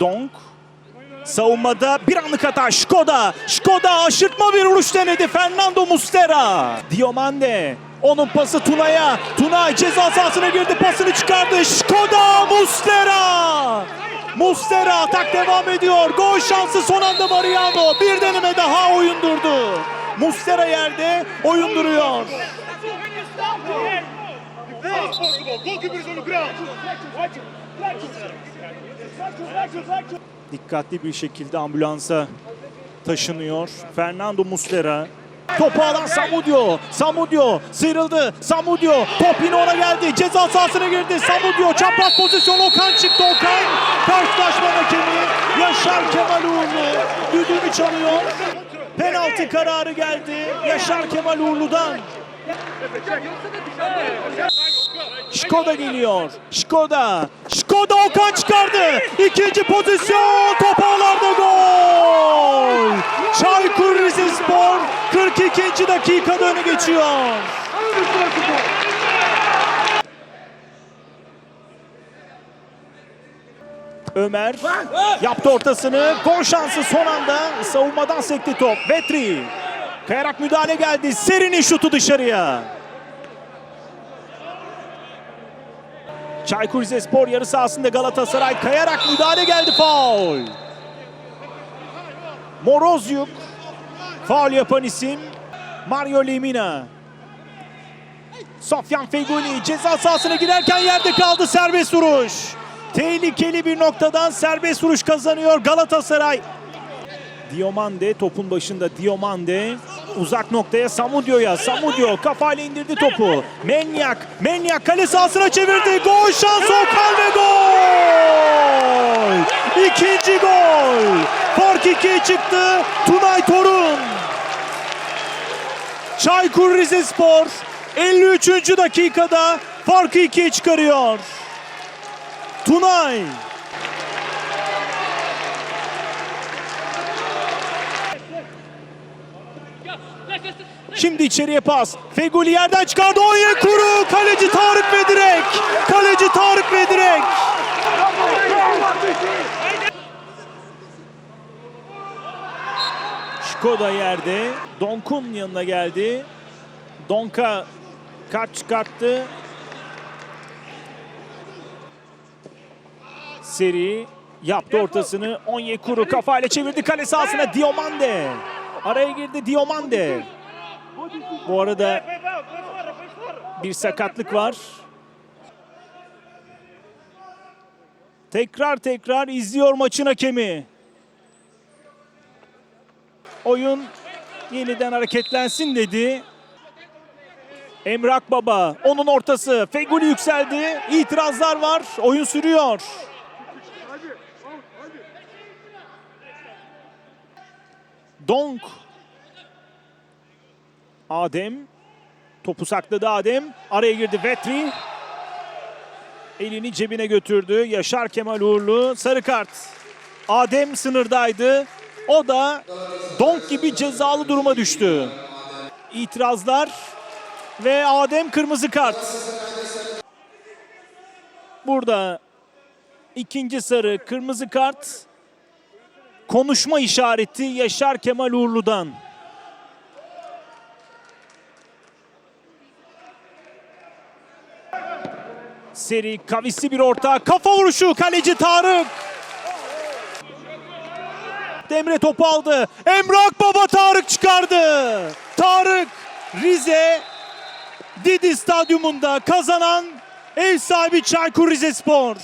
Donk. Savunmada bir anlık hata. Şkoda. Şkoda aşırtma bir vuruş denedi. Fernando Mustera. Diomande. Onun pası Tuna'ya. Tuna ceza sahasına girdi. Pasını çıkardı. Şkoda Mustera. Mustera atak devam ediyor. Gol şansı son anda Mariano. Bir deneme daha oyun durdu. Mustera yerde oyun duruyor. Dikkatli bir şekilde ambulansa taşınıyor. Fernando Muslera. Topu alan Samudio. Samudio sıyrıldı. Samudio. Top yine ona geldi. Ceza sahasına girdi. Samudio çapraz pozisyon. Okan çıktı. Okan karşılaşma hakemi Yaşar Kemal Uğurlu düdüğünü çalıyor. Penaltı kararı geldi. Yaşar Kemal Uğurlu'dan. Şkoda geliyor. Şkoda. Şkoda Okan çıkardı. İkinci pozisyon. Top ağlarda gol. Çaykur Rizespor 42. dakikada öne geçiyor. Ömer yaptı ortasını. Gol şansı son anda. Savunmadan sekti top. Vetri. Kayarak müdahale geldi. Seri'nin şutu dışarıya. Çaykur Rizespor yarı sahasında Galatasaray kayarak müdahale geldi faul. Morozyuk faul yapan isim Mario Lemina. Sofyan Feguli ceza sahasına girerken yerde kaldı serbest vuruş. Tehlikeli bir noktadan serbest vuruş kazanıyor Galatasaray. Diomande topun başında Diomande uzak noktaya Samudio'ya Samudio kafayla indirdi topu. Menyak Menyak kale sahasına çevirdi. Gol şansı Okan ve gol! İkinci gol! Fark ikiye çıktı. Tunay Torun. Çaykur Rizespor 53. dakikada farkı ikiye çıkarıyor. Tunay Şimdi içeriye pas. Feguli yerden çıkardı. Onyekuru. Kaleci Tarık ve direk. Kaleci Tarık ve direk. Şkoda yerde. Donk'un yanına geldi. Donk'a kart çıkarttı. Seri yaptı ortasını. Onyekuru kafayla çevirdi kale sahasına. Diomande. Araya girdi Diomande. Bu arada bir sakatlık var. Tekrar tekrar izliyor maçın hakemi. Oyun yeniden hareketlensin dedi. Emrak Baba onun ortası. Feguli yükseldi. İtirazlar var. Oyun sürüyor. Donk Adem. Topu sakladı Adem. Araya girdi Vetri. Elini cebine götürdü. Yaşar Kemal Uğurlu. Sarı kart. Adem sınırdaydı. O da Donk gibi cezalı duruma düştü. İtirazlar ve Adem kırmızı kart. Burada ikinci sarı kırmızı kart. Konuşma işareti Yaşar Kemal Uğurlu'dan. Seri kavisli bir orta. Kafa vuruşu kaleci Tarık. Demre topu aldı. Emrak Baba Tarık çıkardı. Tarık Rize Didi Stadyumunda kazanan ev sahibi Çaykur Rizespor.